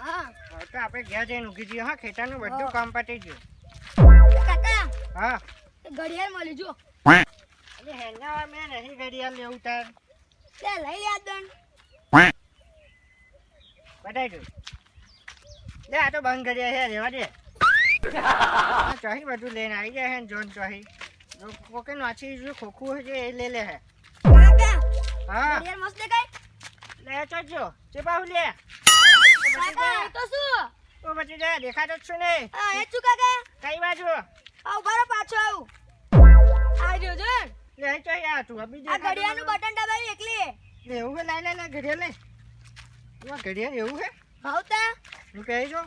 હા. તો આપણે ઘેર જઈને ઊંઘી જઈએ હા ખેતરનું બધું કામ પતી ગયું. કાકા હા. ઘડિયાળ મળી જો એટલે હેંગા મેં નહીં ઘડિયાળ લેવું તાર. તે લઈ યાદ દણ બતાવી દઉં લે આ તો બંધ ઘડિયાળ હે રેવા દે. ચોહી બધું લઈને આવી જાય હે જોન ચોહી. કોકે નાચી જો ખોખું છે એ લે લે હે કાકા હા. ઘડિયાળ મસ્ત દેખાય? લે ચડજો ચેપા બાહુ લે. કાકા તો શું? ઓ બચી જા દેખાતો જ છું ને. હા એ છું કાકા. કઈ બાજુ? બરો પાછો આવું. આવજો જો લે આ તું અબી આ ઘડિયાળનું બટન દબાવી એકલી લે એવું હે લાય લે ઘડિયાળ લે ઘડિયાળ એવું હે ભાવતા હું કહી જો?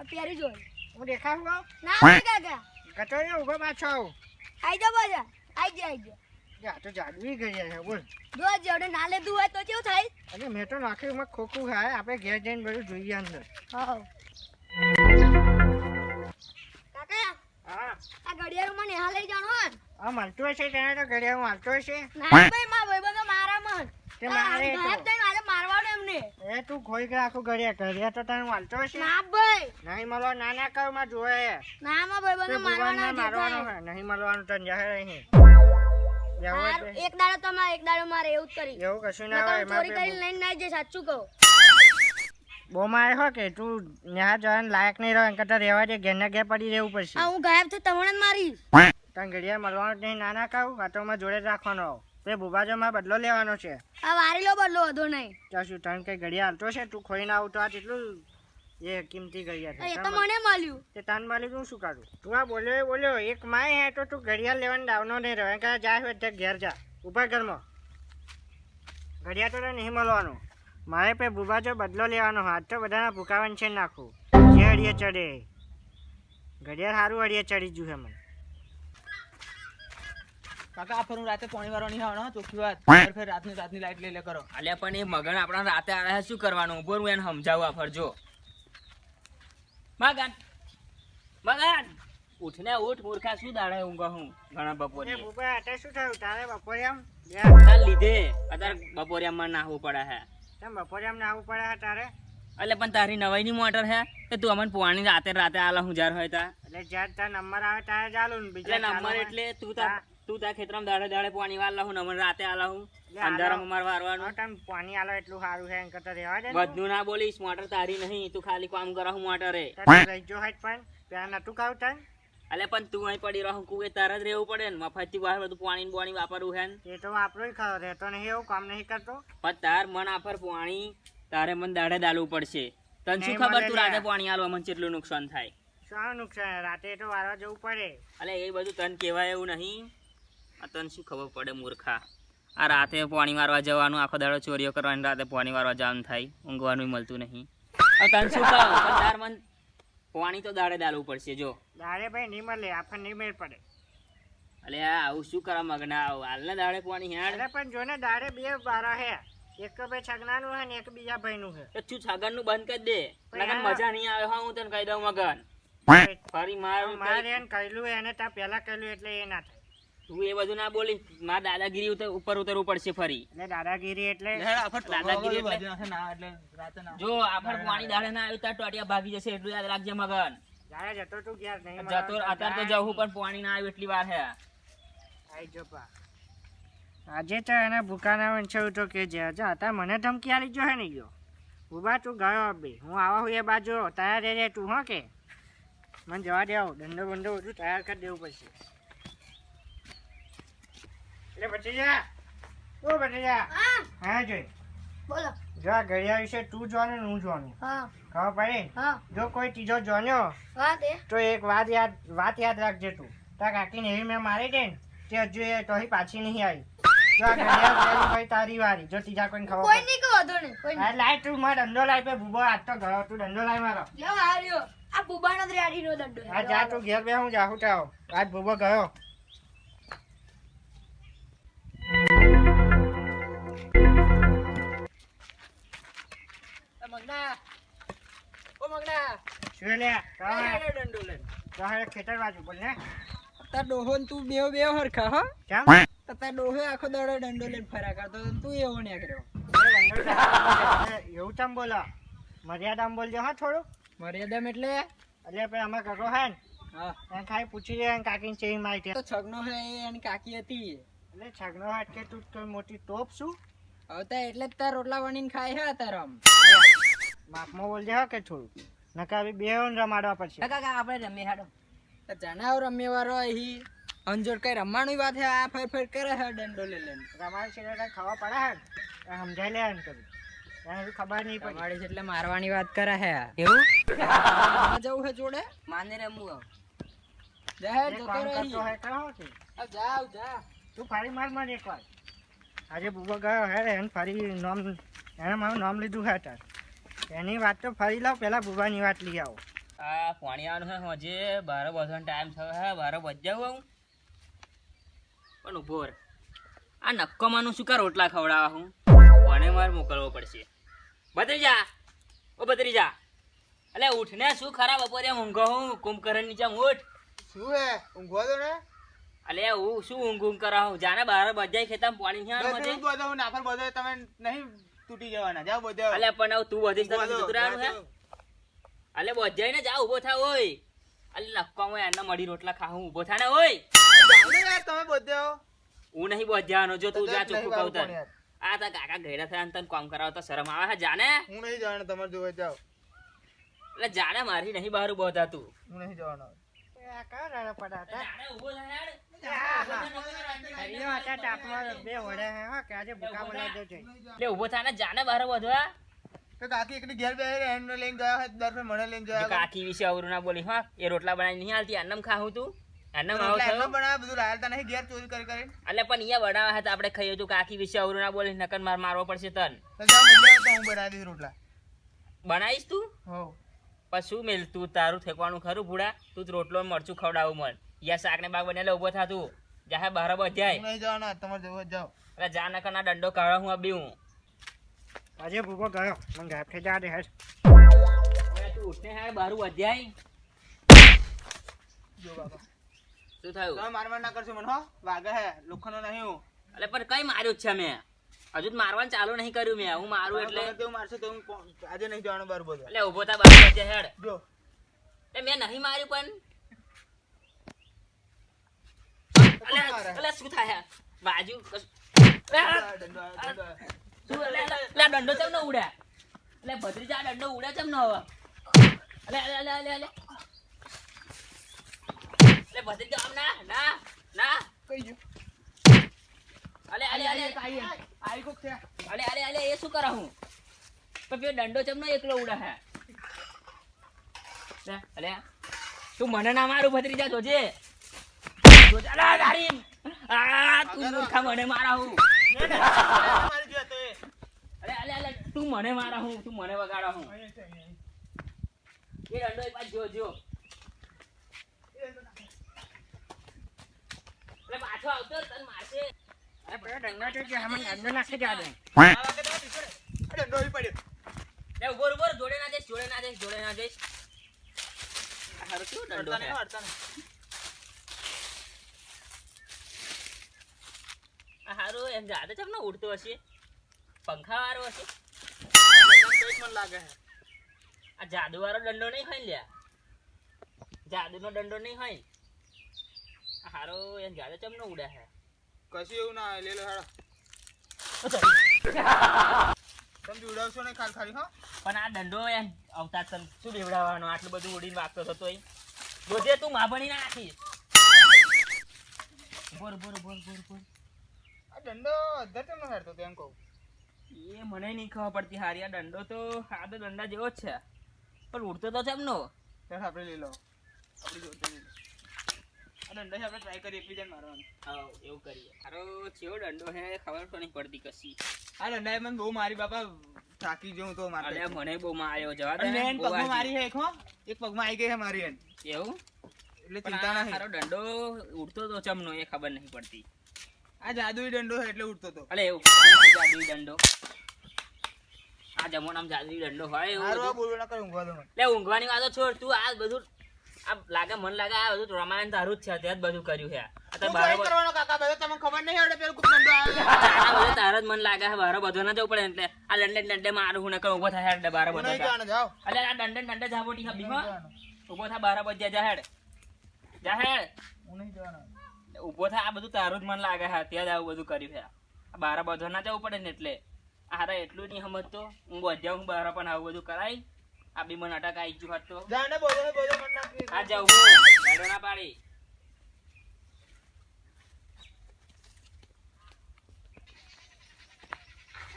આ જો. હું દેખાવું ના કાકા. ગતો ઊભો પાછો આવું. આઈ જાઓ બાજા આઈ જા આઈ જા. જા તો જાદુઈ ઘડિયાળ છે બોલ. જો જેવડે ના લેતું હોય તો કેવું થાય? અરે મેં તો નાખ્યું એમાં ખોખું ખાય આપણે ઘેર જઈને બધું જોઈએ અંદર હા કાકા હા. આ ઘડિયાળ મને લઈ જાણો આ મળતું હશે તેને તો ઘડિયાળ મળતો હશે? ના ભાઈ માં ભાઈબંધો મારા મન તે મારે તો. ગાયબ થઈને એમને. એ તું ખોઈ કે આખું ઘડિયાળ ઘડિયાળ તો તને મળતો હશે? ના ભાઈ. નહીં મળવા ના ના કરમાં જોવે. ના માં મારવાનો નહીં મળવાનું તને જાહેર અહીં એક દાડો તમારે એક દાડો મારે એવું જ કરી. એવું કશું ના હોય ચોરી કરીને લઈને ના જે સાચું કહું. હો કે તું ન્યા જવાનું લાયક નહીં રહ્યો કરતા રહેવા દે ઘેરના ઘેર પડી રહેવું પડશે. હું ગાયબ તો તમને મારીશ તને ઘડિયાળ મળવાનું નહીં ના વાતોમાં જોડે જ રાખવાનો તે ભૂબાજોમાં બદલો લેવાનો છે. આ વારી લો બદલો વધો નહીં. ત્યાં શું તને કઈ ઘડિયાળ હાલતો છે તું ખોઈને આવું તો આ કેટલું એ કિંમતી ઘડિયાળ એ તો મને મળ્યું તે તાન માલી તું શું કરું તું આ બોલ્યો બોલ્યો એક માય હે તો તું ઘડિયાળ લેવાનો ડાવનો નહીં રહ્યો. કે જા હોય તે ઘેર જા. ઊભા ઘરમાં. ઘડિયાળ તો નહીં મળવાનું. મારે પે બુબાજો બદલો લેવાનો. હાથ તો બધાના ભૂકાવાનું છે નાખું. જે અડીએ ચડે. ઘડિયાળ સારું અડીએ ચડી ગયું હે મને. કાકા આ ફરું રાતે પાણી વાળો નહીં આવવાનો ચોખ્ખી વાત. ફેર ફેર રાતની રાતની લાઈટ લઈ લે કરો. અલ્યા પણ એ મગન આપણા રાતે આવે શું કરવાનું? ઊભો હું એને સમજાવું આ ફરજો. મગન. મગન. ઉઠને ઉઠ મૂર્ખા શું દાડે ઊંઘો હું? ઘણા બપોરે એ બુબા અત્યારે શું થયું? તારે બપોરે આમ તાર લીધે. અત્યારે બપોરે આમાં નાહવું પડે હે. તેમ બપોરે આમ નાહવું પડે હે તારે? એટલે પણ તારી નવાઈ ની મોટર હે? કે તું અમને પાણી રાતે રાતે આલા હું જાર હોય તા? એટલે જાર તાર નંબર આવે તારે ચાલુ બીજા નંબર એટલે તું તાર તું તાર ખેતરમાં દાડે દાડે પાણી વાળ હું નંબર રાતે આલા હું. અંધારામાં માર વારવાનું. તને પાણી આલો એટલું સારું છે એમ કરતા રહેવા દે બધું ના બોલીશ મોટર તારી નહીં તું ખાલી કામ કરો હું મોટરે. જો હટ પણ ત્યાં નતું ખાવું તને? અલે પણ તું અહીં પડી રહું કુએ તારા જ રહેવું પડે ને. મફતથી બહાર બધું પાણી બોણી વાપરવું હે ને. એ તો વાપરો ખરો રહેતો નહીં એવું કામ નહીં કરતો. પણ તાર મન આફર પાણી તારે મન દાડે દાલવું પડશે. તને શું ખબર તું રાતે પાણી આલવા મને કેટલું નુકસાન થાય? શું નુકસાન? રાતે તો વારવા જવું પડે. અલે એ બધું તને કહેવાય એવું નહીં. આ તને શું ખબર પડે મૂર્ખા? આ રાતે પાણી મારવા જવાનું આખો દાડો ચોરીઓ કરવાની રાતે પાણી મારવા જવાનું થાય. ઊંઘવાનું મળતું નહીં. તને શું કહું? ચાર મન. પાણી તો દાડે દાલવું પડશે જો. દાડે ભાઈ નહીં મળે આપણને નહીં મેળ પડે. અલે આ આવું શું કરવા મગના આવું? હાલને દાડે પાણી હેડ અરે પણ જો ને દાડે બે બારા હે. એક બે ભાઈ છગનાનું હે ને એક બીજા ભાઈનું હે. તો તું છગનનું બંધ કરી દે. લગન મજા નહીં આવે હા હું તને કહી દઉં મગન. ફરી મારું મારે એને કહેલું એને ત્યાં પહેલા કહેલું એટલે એ ના થાય. તું એ બધું ના બોલી મા દાદાગીરી ઉપર ઉતરવું પડશે ફરી. એટલે દાદાગીરી એટલે દાદાગીરી એટલે- જો આફર પાણી દાડે ના આવ્યું ત્યાં ટોટિયા ભાગી જશે એટલું યાદ રાખજે મગન. જતો તું નહીં જતો અત્યારે તો જવું પણ પાણી ના આવ્યું એટલી વાર હે. આઈ જો પા આજે તો એના ભૂકાના વંશો તો કે જે હજા હતા મને ધમકી આલી જો હે ને ગયો. ઊભા તું ગયો બે. હું આવા હું એ બાજુ તૈયાર રહે તું હો કે? મને જવા દેવો દંડો બંડો બધું તૈયાર કરી દેવું પડશે. એટલે પછી ઓ પછી હા. હા જોઈ. બોલો. જો આ ઘડિયાળ વિશે તું જોવાનું ને હું જોવાનું હા. ખબર પડે? હા. જો કોઈ ત્રીજો જોન્યો હા તે તો એક વાત યાદ વાત યાદ રાખજે તું. તાર કાકીને એવી મેં મારી દે ને તે હજુ એ તોહી પાછી નહીં આવી. જો આ ઘડિયાળ પહેલી ભાઈ તારી વારી જો ત્રીજા કોઈને ખબર કોઈ નહીં કહો લાય તું માર દંડો લાય પે ભૂબો આજ તો ગયો તું દંડો લાય મારો. આ બુબાનો દ્રાડીનો દંડો આ જા તું ઘેર બે હું જાહું તાવ. આજ ભૂબો ગયો. મગના. ઓ મગના. શું લે? કહે દંડો લે કહે ખેતર બાજુ બોલ ને. તાર ડોહો તું બેવ બેવ હરખા હો. કેમ? તો તાર આખો દાડો દંડો લઈને ફર્યા કરતો તું એવો ને કર્યો ચમ બોલો? મર્યાદામાં બોલજો હા થોડું. મર્યાદમ એટલે? એટલે પછી અમે કરો હે ને. હા. ખાલી પૂછી લે કાકીને ચેવી માહિતી તો છગનો હે એની કાકી હતી. એટલે છગનો હાટ કે તું મોટી ટોપ શું? હવે તો એટલે જ તાર રોટલા વણીને ખાય હે તાર આમ. માપમાં બોલજે હા કે થોડું. નકા આવી બે રમાડવા પડશે. કાકા આપણે રમીએ હાડો જણાવ રમીએ વાળો અહીં. અંજોર કઈ રમવાની વાત હે આ ફેર ફેર કરે હે દંડો લઈ લે રમાડ છે એટલે ખાવા પડે હે સમજાય સમજાઈ લે એમ કરી. ખબર નહીં પડી. એટલે મારવાની વાત કરે હે એવું? જવું હે જોડે? માને રમવું આવ કરતો હે જાવ જા. તું ફરી માર મને એકવાર. આજે બુબો ગયો હે એને ફરી નામ એને મારું નામ લીધું હે તાર એની વાત તો ફરી લાવ પેલા ભૂવાની વાત લઈ આવો. આ પાણી આવવાનું છે હજે બાર બધો ટાઈમ થયો હે બાર બજાવ હું પણ ઊભો રે. આ નક્કોમાંનું શું કા રોટલા ખવડાવવા હું? કોને માર મોકલવો પડશે? બત્રીજા ઓ બત્રીજા અલે ઉઠને શું ખરાબ બપોરે ઊંઘો હું? કુંભકરણ નીચે ઉઠ. શું હે ઊંઘો તો ને? અલે હું શું ઊંઘ ઊંઘ કરા હું જાને બાર બજાય ખેતમ પાણી નહીં મિનિટ બધો હું નાફર બધો તમે નહીં તૂટી જવાના. જાવ બધો અલે પણ હવે તું વધીશ તો રહેવાનું હે? અલે બજાય ને જા ઊભો થા ઓય. અલે નક્કોમાં એના મડી રોટલા ખાવું ઊભો થા ને ઓય. યાર તમે બધે હું. નહીં બજાવાનો જો તું જા ચોખ્ખું કહું તને. આ તા કાકા ઘેડા થયા તને કામ કરાવતા શરમ આવે હે જાને? હું નહીં જાણે તમારે જોવે જાવ એટલે જાણે મારી નહીં બહાર ઊભો થા તું. હું નહીં જવાનો. જાને બહાર વધવા તો કાકી ઘેર બે એમને લઈને ગયા હોય દર મને લઈને ગયા કાકી વિશે અવરું ના બોલી હા. એ રોટલા બનાવી નહીં હાલતી અન્નમ ખાવું તું? અન્નમ આવો થયો બનાવ્યા બધું લાયલતા નહીં ઘેર ચોરી કરી કરી એટલે પણ અહીંયા બનાવ્યા હતા આપણે ખાઈએ તું કાકી વિશે અવરું ના બોલી નકર માર મારવો પડશે તન. તો હું બનાવી રોટલા. બનાવીશ તું? હો પણ શું મેલ તું તારું ઠેકવાનું ખરું ભૂડા? તું રોટલો મરચું ખવડાવું મન. યા શાક ને બાગ બનેલે ઊભો થા તું. જાહે બહાર બજાય હું નહીં જવાનો તમારે જોવે જ જાઓ. જા નકર ના દંડો કાઢવા હું અબી હું. આજે ભૂકો ગયો. મને ગાયબ થઈ જા દે હેડ. તું ઉઠને હે બારું વધ્યાય જો બાબા. શું થયું? તમે મારવા માર ના કરશો મને હો? વાગે હે લોખંડનો નહીં હું. એટલે પણ કઈ માર્યું છે મેં હજુ મારવાનું ચાલુ નહીં કર્યું મેં. હું મારું એટલે તું મારશે તો હું આજે નહીં જવાનું બાર બધો એટલે ઊભો થા બાર વધ્યા હેડ. જો. એટલે મેં નહીં માર્યું પણ? એટલે શું થાય? બાજુ દંડો ચમ ન ઉડે? એટલે ભત્રીજા આ દંડો ઉડે ચમ ન હવે? અલે અલે અલે અલે અલે. એટલે ભત્રીજા આમ ના ના ના. કઈ ગયો? અલે અલે અલે આઈ કોક છે. અલે અલે અલે એ શું કરા હું? તો પેલો દંડો ચમનો એકલો ઉડા હે. અલે. તું મને ના મારું ભત્રીજા જોજે. જોજે અલે ગાડી આ તું મૂર્ખા મને મારા હું. અલે અલે અલે તું મને મારા હું તું મને વગાડા હું એ દંડો એક વાર જો જો અલે પાછો આવતો તને મારશે. હારું એમ જાતે ચમ ન ઉડતો હશે પંખા વાળો હશે મને લાગે છે આ જાદુ વાળો દંડો નહીં હોય લ્યા જાદુ નો દંડો નહીં હોય હારો, એમ જાદુ ચમ ન ઉડે છે કશું એવું ના લે લો હેડો. તમે બીવડાવશો નહીં ખાલી ખાલી હા? પણ આ દંડો એમ અવતાર તને શું બેવડાવવાનો? આટલું બધું ઉડીને વાગતો થતો હોય રોજે તું માભણી ના નાખીશ બોર બોર બોર બોર બોર આ દંડો અધર તમને ન તો એમ કહું? એ મને નહીં ખબર પડતી હારી આ દંડો તો આ તો દંડા જેવો જ છે. પણ ઉડતો તો ચમનો ચાલ આપણે લઈ લો આપણે જોડે લઈ લો દંડો છે આપણે ટ્રાય કરીએ એકબીજાને મારવાનો. હા એવું કરીએ. હારો ચેવો દંડો હે ખબર તો નહીં પડતી કશી. આ દંડાએ મને બહુ મારી બાપા થાકી જવું તો મારે અરે મને બહુ માર્યો જવા દે મેં પગમાં મારી છે એક હો. એક પગમાં આવી ગઈ હે મારી એન. એવું? એટલે ચિંતા ના હારો દંડો ઉડતો તો ચમનો એ ખબર નહીં પડતી. આ જાદુઈ દંડો હે એટલે ઉડતો તો. અલે એવું જાદુઈ દંડો. આ જમાનામાં જાદુઈ દંડો હોય એવું લે ઊંઘવાની વાતો છોડ તું આ બધું આ લાગે મન લાગે આ બધું રમાયણ તારું જ છે તે જ બધું કર્યું છે. આ તો હું બારો ચોરી કરવાનો કાકા બધો તમને ખબર નહીં આવડે પેલું ખૂબ દંડો આવ્યો આ જ મન લાગે છે બારો બધો ના જવું પડે એટલે. આ લંડે લંડે મારું હું નકર ઊભો થાય હેડ બારો બધો નહીં જવાનું આ દંડે દંડે જાબોટી હબી હો ઊભો થા બારા બજ્યા જા હેડ. જા હેડ. હું નહીં જવાનો. ઊભો થા આ બધું તારું જ મન લાગે છે ત્યાં જ આવું બધું કર્યું છે. આ બારા બધો ના જવું પડે ને એટલે. હારા એટલું નહીં સમજતો. હું બધા હું બારા પણ આવું બધું કરાય. આ બી મને અટક આવી ગયું હોત તો. જાને બોલો બોલો મને નાખી આ જાઉં હું. ગાડો ના પાડી.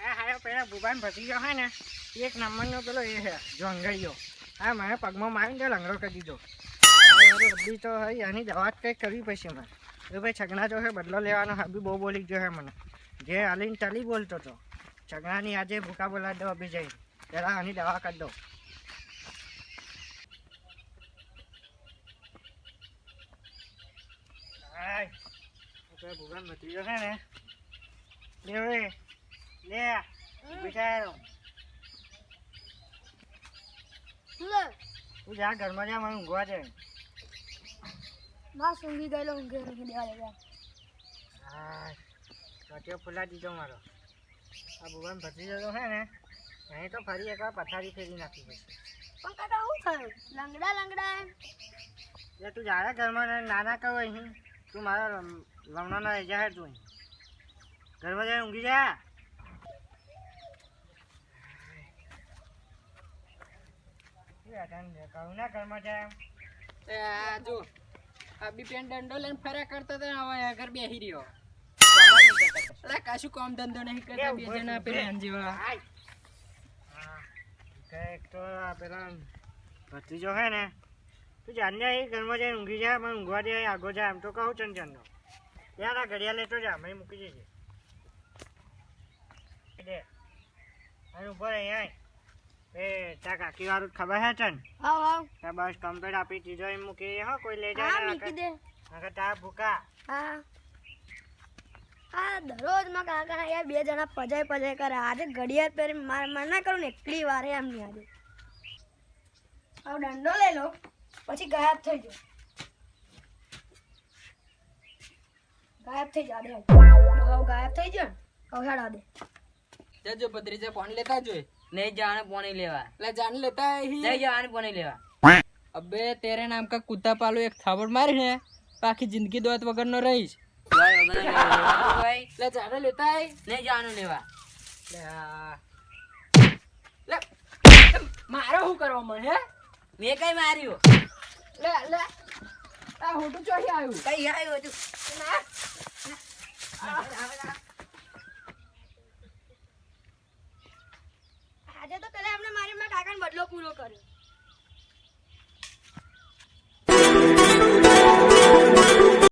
આ હારો પેલા ભૂબાન ભતીજો હે ને એક નંબરનો પેલો એ છે જોંગળીયો હા મને પગમાં મારીને તો લંગડો કરી દીધો. રબ્બી તો હઈ આની દવા જ કંઈક કરવી પડશે મારે. તો ભાઈ છગના જો છે બદલો લેવાનો હાબી બહુ બોલી ગયો છે મને. જે હાલીને ચાલી બોલતો હતો છગનાની આજે ભૂકા બોલાવી દો અભી જઈ પેલા આની દવા કરી દો. હાય આપણે ભૂબાન ભતીજો છે ને. લે. હવે લે બિચારો લે. તું જા ઘરમાં જા મને ઊંઘવા દે. માં સૂંઘી ગયેલો ઊંઘે ઊંઘી દેવા દેવા હા ચોટીઓ ફૂલા દીધો મારો. આ ભગવાન ભત્રીજો તો છે ને અહીં તો ફરી એકવાર પથારી ફેરી નાખી પડશે પણ કાકા શું થયું? લંગડા લંગડા એટલે તું જાડે ઘરમાં નાના કહો અહીં. તું મારા લવણાના લઈ જા તું ઘરમાં જઈને ઊંઘી જા. આ જો આ બી પેન દંડો લઈને ફર્યા કરતો તો ને હવે આગળ બેહી રહ્યો. અલા કાશું કામ ધંધો નહીં કરતા બે જણા પેલા તો પેલા ભત્રીજો હે ને તું જાનને એ ઘરમાં જઈને ઊંઘી જા મને ઊંઘવા દે આગો જા એમ તો કહું ચંદ ચંદો યાર આ ઘડિયા લેતો જા મેં મૂકી જજે દે. અને અહીંયા એ તા કાકી વાળું ખબર હે ચન તા બસ કમ્પ્લેટ આપી દીધો એમ મૂકી હો કોઈ લઈ હા જાય મૂકી દે. નકર તા ભૂકા. હા. હા દરરોજમાં કાકા યાર બે જણા પજાય પજાય કરે. આજે ઘડિયાળ પહેરી માર ના કરું ને એકલી વાર એમ નહીં આજે. હવે દંડો લઈ લો. પછી ગાયબ થઈ જાઓ ગાયબ થઈ જા દે હવે ગાયબ થઈ ગયો ને હવે હેડા દે. જજો ભત્રીજા પાણી લેતા જોય નહીં જાણે પાણી લેવા. એટલે જાણ લેતા હી. નહીં જાણે પાણી લેવા. અબે તેરે નામ કા કુત્તા પાલો એક થાબડ મારી હે. બાકી જિંદગી દોત વગર નો રહીશ એટલે જાણે લેતા નહીં જવાનું લેવા. લે મારો શું કરવા મને હે? મેં કઈ માર્યું. લે લે. આ હોટું ચોહી આવ્યું? કઈ આવ્યું હતું? આજે તો પેલા એમને મારી મેં કાકા ને બદલો પૂરો કર્યો.